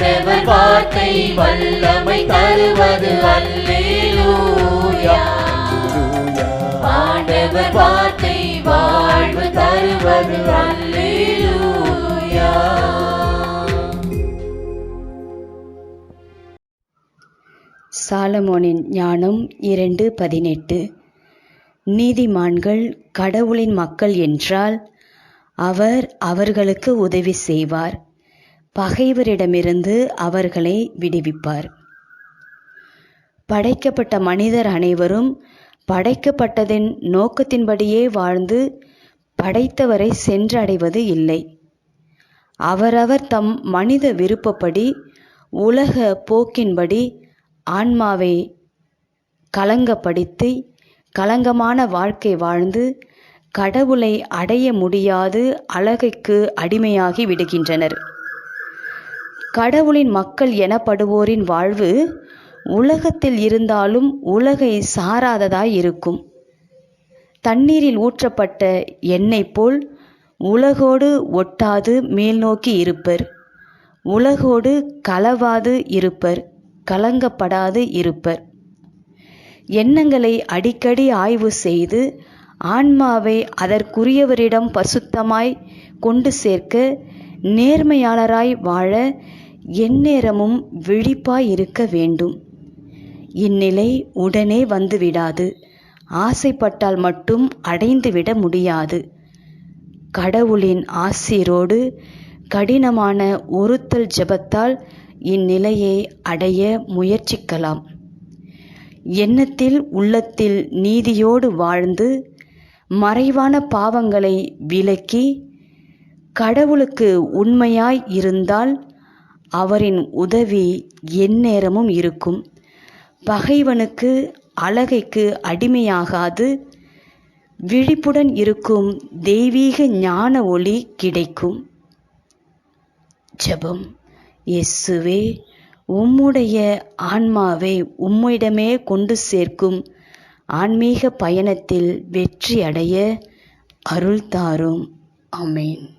ஆண்டவர் வார்த்தை வல்லமை தருவது அல்லேலூயா. ஆண்டவர் வார்த்தை வாழ்வு தருவது அல்லேலூயா. சாலமோனின் ஞானம் இரண்டு பதினெட்டு. நீதிமான்கள் கடவுளின் மக்கள் என்றால் அவர் அவர்களுக்கு உதவி செய்வார். பகைவரிடமிருந்து அவர்களை விடுவிப்பார். படைக்கப்பட்ட மனிதர் அனைவரும் படைக்கப்பட்டதின் நோக்கத்தின்படியே வாழ்ந்து படைத்தவரை சென்றடைவது இல்லை. அவரவர் தம் மனித விருப்பப்படி உலக போக்கின்படி ஆன்மாவை கலங்கப்படுத்தி களங்கமான வாழ்க்கை வாழ்ந்து கடவுளை அடைய முடியாது அழகைக்கு அடிமையாகி விடுகின்றனர். கடவுளின் மக்கள் எனப்படுவோரின் வாழ்வு உலகத்தில் இருந்தாலும் உலகை சாராததாய் இருக்கும். தண்ணீரில் ஊற்றப்பட்ட எண்ணெய் போல் உலகோடு ஒட்டாது மேல்நோக்கி இருப்பர். உலகோடு கலவாது இருப்பர் கலங்கப்படாது இருப்பர். எண்ணங்களை அடிக்கடி ஆய்வு செய்து ஆன்மாவை அதற்குரியவரிடம் பசுத்தமாய் கொண்டு சேர்க்க நேர்மையாளராய் வாழ எந்நேரமும் விழிப்பாய் இருக்க வேண்டும். இந்நிலை உடனே வந்துவிடாது. ஆசைப்பட்டால் மட்டும் அடைந்துவிட முடியாது. கடவுளின் ஆசிரோடு கடினமான ஒருத்தல் ஜெபத்தால் இந்நிலையை அடைய முயற்சிக்கலாம். எண்ணத்தில் உள்ளத்தில் நீதியோடு வாழ்ந்து மறைவான பாவங்களை விலக்கி கடவுளுக்கு உண்மையாய் இருந்தால் அவரின் உதவி எந்நேரமும் இருக்கும். பகைவனுக்கு அழகைக்கு அடிமையாகாது. விழிப்புடன் இருக்கும் தெய்வீக ஞான ஒளி கிடைக்கும். ஜெபம். எஸ்ஸுவே உம்முடைய ஆன்மாவை உம்மிடமே கொண்டு சேர்க்கும் ஆன்மீக பயணத்தில் வெற்றி அடைய அருள் தாரும். அமேன்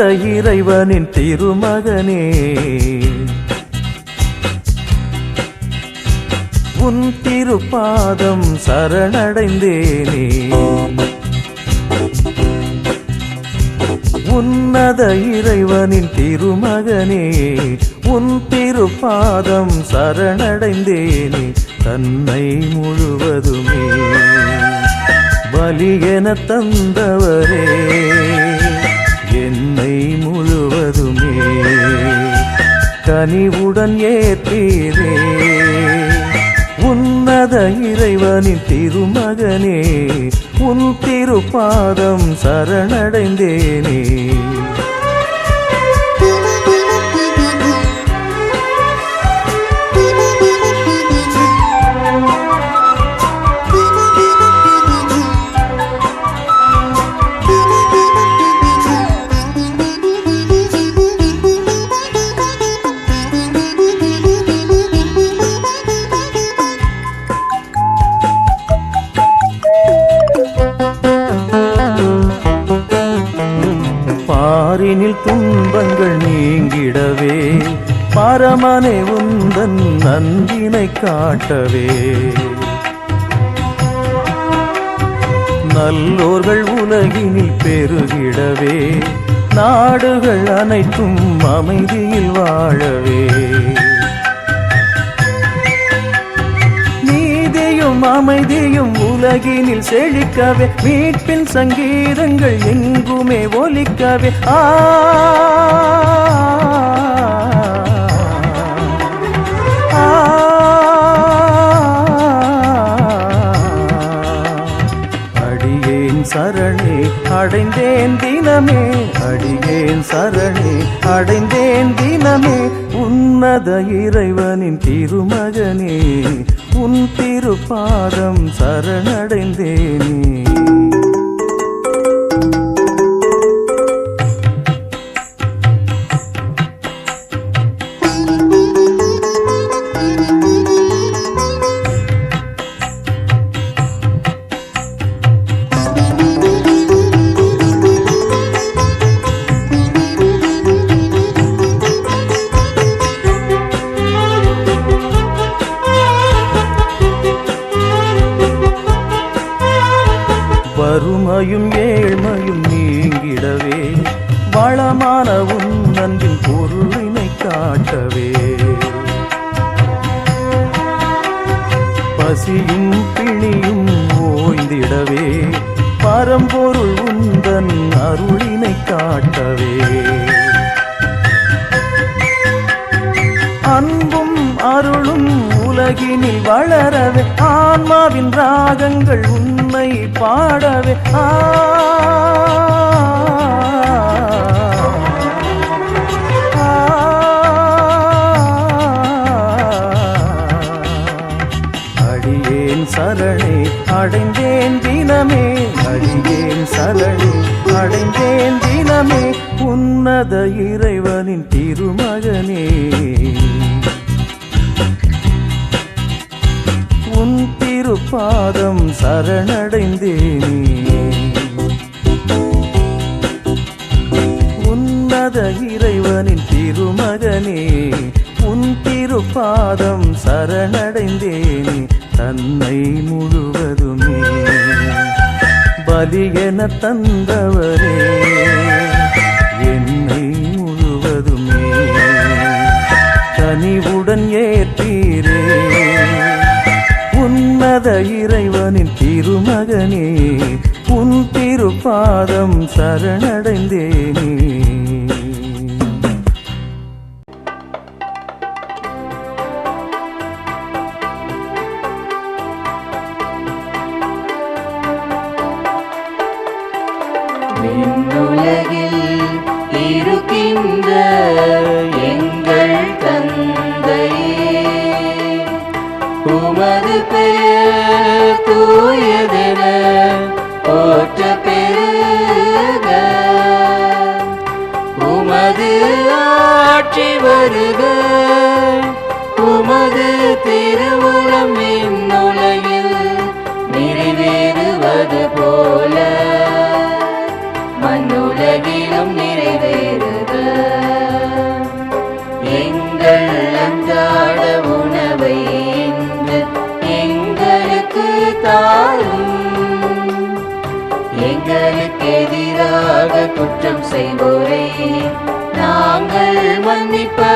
உன்னத இறைவனின் திருமகனே. உன் திருப்பாதம் சரணடைந்தேனே. உன்னத இறைவனின் திருமகனே உன் திருப்பாதம் சரணடைந்தேனே. தன்னை முழுவதுமே பலியென தந்தவரே. கனிவுடன் ஏற்றீரே உன்னத இறைவனின் திருமகனே உன் திருப்பாதம் சரணடைந்தேனே. காட்டவே. நல்லோர்கள் உலகினில் பெருகிடவே. நாடுகள் அனைத்தும் அமைதியில் வாழவே. நீதியும் அமைதியும் உலகினில் செழிக்கவே. மீட்பின் சங்கீதங்கள் எங்குமே ஒலிக்கவே. ஆ சரணே அடைந்தேன் தினமே அடியேன் சரணே அடைந்தேன் தினமே உன்னத இறைவனின் திருமகனே உன் திருப்பாதம் சரணடைந்தேனே. பசியும் பிணியும் ஓய்ந்திடவே. பரம்பொருள் உந்தன் அருளினை காட்டவே. அன்பும் அருளும் உலகினில் வளரவே. ஆன்மாவின் ராகங்கள் உன்னை பாடவே. ஆ சரணே அடைந்தேன் தினமே. அடியேன் சரணே அடைந்தேன் தினமே. உன்னத இறைவனின் திருமகனே. உன் திருப்பாதம் சரணடைந்தேனே. உன்னத இறைவனின் திருமகனே. திருப்பாதம் சரணடைந்தேனே தன்னை முழுவதுமே. பலி என தந்தவரே என்னை முழுவதுமே. கனிவுடன் ஏற்றீரே உன்னத இறைவனின் திருமகனே உன் திருப்பாதம் சரணடைந்தேனே. செய்வோரை. நாங்கள் மன்னிப்ப